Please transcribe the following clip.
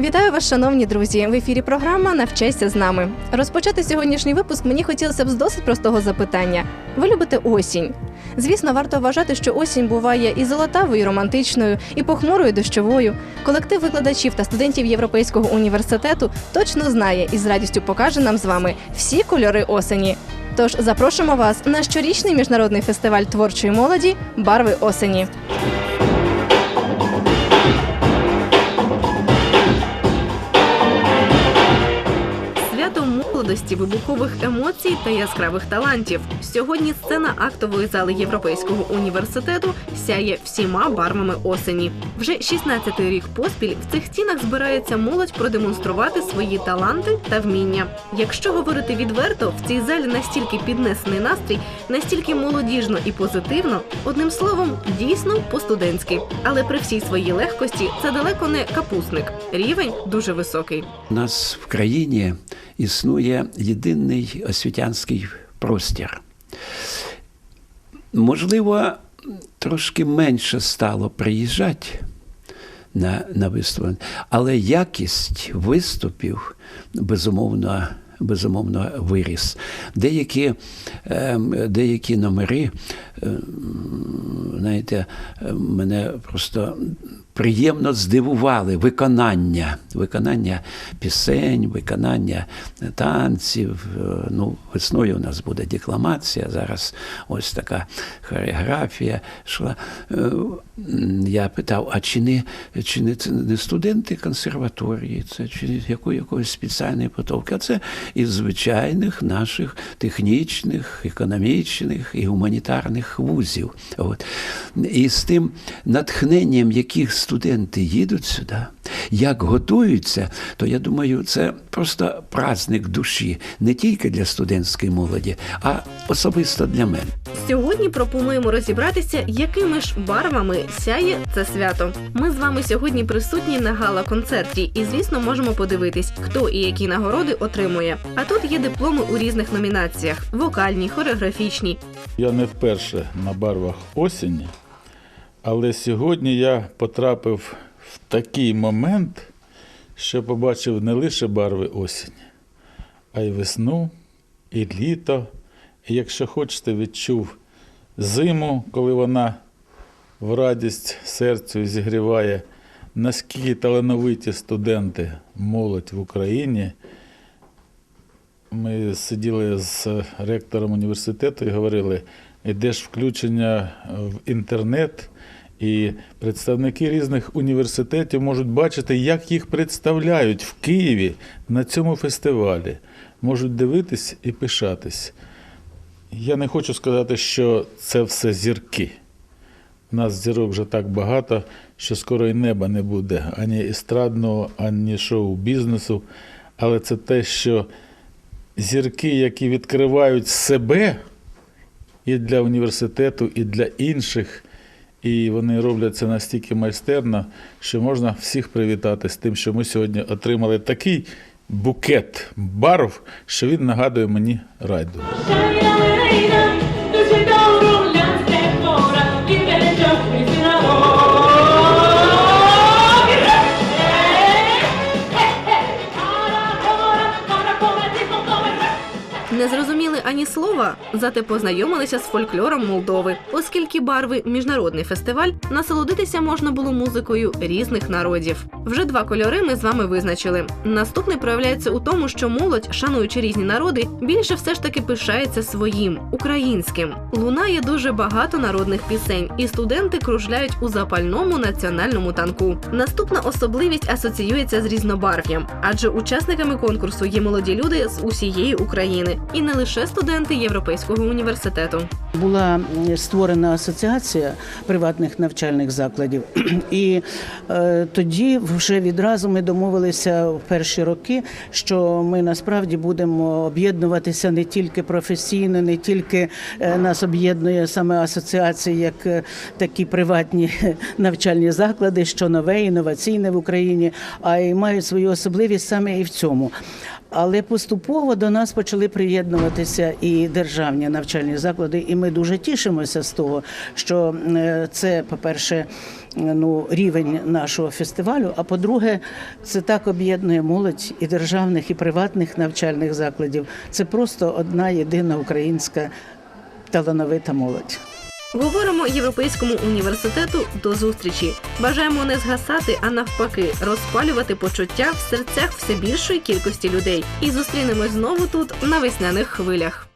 Вітаю вас, шановні друзі! В ефірі програма Навчайся з нами. Розпочати сьогоднішній випуск мені хотілося б з досить простого запитання. Ви любите осінь? Звісно, варто вважати, що осінь буває і золотавою, і романтичною, і похмурою, дощовою. Колектив викладачів та студентів Європейського університету точно знає і з радістю покаже нам з вами всі кольори осені. Тож запрошуємо вас на щорічний міжнародний фестиваль творчої молоді Барви осені. Молодості, вибухових емоцій та яскравих талантів. Сьогодні сцена актової зали Європейського університету сяє всіма барвами осені. Вже 16-й рік поспіль в цих стінах збирається молодь продемонструвати свої таланти та вміння. Якщо говорити відверто, в цій залі настільки піднесений настрій, настільки молодіжно і позитивно, одним словом, дійсно по-студентськи. Але при всій своїй легкості це далеко не капусник. Рівень дуже високий. У нас в країні існує єдиний освітянський простір. Можливо, трошки менше стало приїжджати на, на виступи, але якість виступів безумовно. Безумовно, виріс. Деякі, ем, деякі номери, ем, знаєте, ем, мене просто приємно здивували виконання, виконання пісень, виконання танців. Е, Ну, весною у нас буде декламація, зараз ось така хореографія йшла. Е, Я питав, а чи не, чи не, не студенти консерваторії, це чи якої, якоїсь спеціальної підготовки? А це із звичайних наших технічних, економічних і гуманітарних вузів. От. І з тим натхненням, яких студенти їдуть сюди, як готуються, то я думаю, це просто праздник душі не тільки для студентської молоді, а особисто для мене. Сьогодні пропонуємо розібратися, якими ж барвами сяє це свято. Ми з вами сьогодні присутні на гала-концерті, і звісно можемо подивитись, хто і які нагороди отримує. А тут є дипломи у різних номінаціях: вокальні, хореографічні. Я не вперше на барвах осені, але сьогодні я потрапив в такий момент, що побачив не лише барви осені, а й весну, і літо. І якщо хочете, відчув зиму, коли вона в радість серцю зігріває, наскільки талановиті студенти, молодь в Україні. Ми сиділи з ректором університету і говорили, йде ж включення в інтернет, і представники різних університетів можуть бачити, як їх представляють в Києві на цьому фестивалі. Можуть дивитись і пишатись. Я не хочу сказати, що це все зірки. У нас зірок вже так багато, що скоро і неба не буде ані естрадного, ані шоу-бізнесу. Але це те, що зірки, які відкривають себе і для університету, і для інших, і вони роблять це настільки майстерно, що можна всіх привітати з тим, що ми сьогодні отримали такий букет барв, що він нагадує мені райду. Не зрозуміли ані слова, зате познайомилися з фольклором Молдови, оскільки барви міжнародний фестиваль насолодитися можна було музикою різних народів. Вже два кольори ми з вами визначили. Наступний проявляється у тому, що молодь, шануючи різні народи, більше все ж таки пишається своїм українським. Лунає дуже багато народних пісень, і студенти кружляють у запальному національному танку. Наступна особливість асоціюється з різнобарв'ям, адже учасниками конкурсу є молоді люди з усієї України, і не лише студенти Європейського університету. Була створена асоціація приватних навчальних закладів, і е, тоді вже відразу ми домовилися в перші роки, що ми насправді будемо об'єднуватися не тільки професійно, не тільки е, нас об'єднує саме асоціація, як е, такі приватні навчальні заклади, що нове, інноваційне в Україні, а й мають свою особливість саме і в цьому. Але поступово до нас почали приєднуватися і державні навчальні заклади, і ми дуже тішимося з того, що е, це, по-перше, ну, рівень нашого фестивалю. А по-друге, це так об'єднує молодь і державних, і приватних навчальних закладів. Це просто одна єдина українська талановита молодь. Говоримо Європейському університету до зустрічі. Бажаємо не згасати, а навпаки, розпалювати почуття в серцях все більшої кількості людей. І зустрінемось знову тут на весняних хвилях.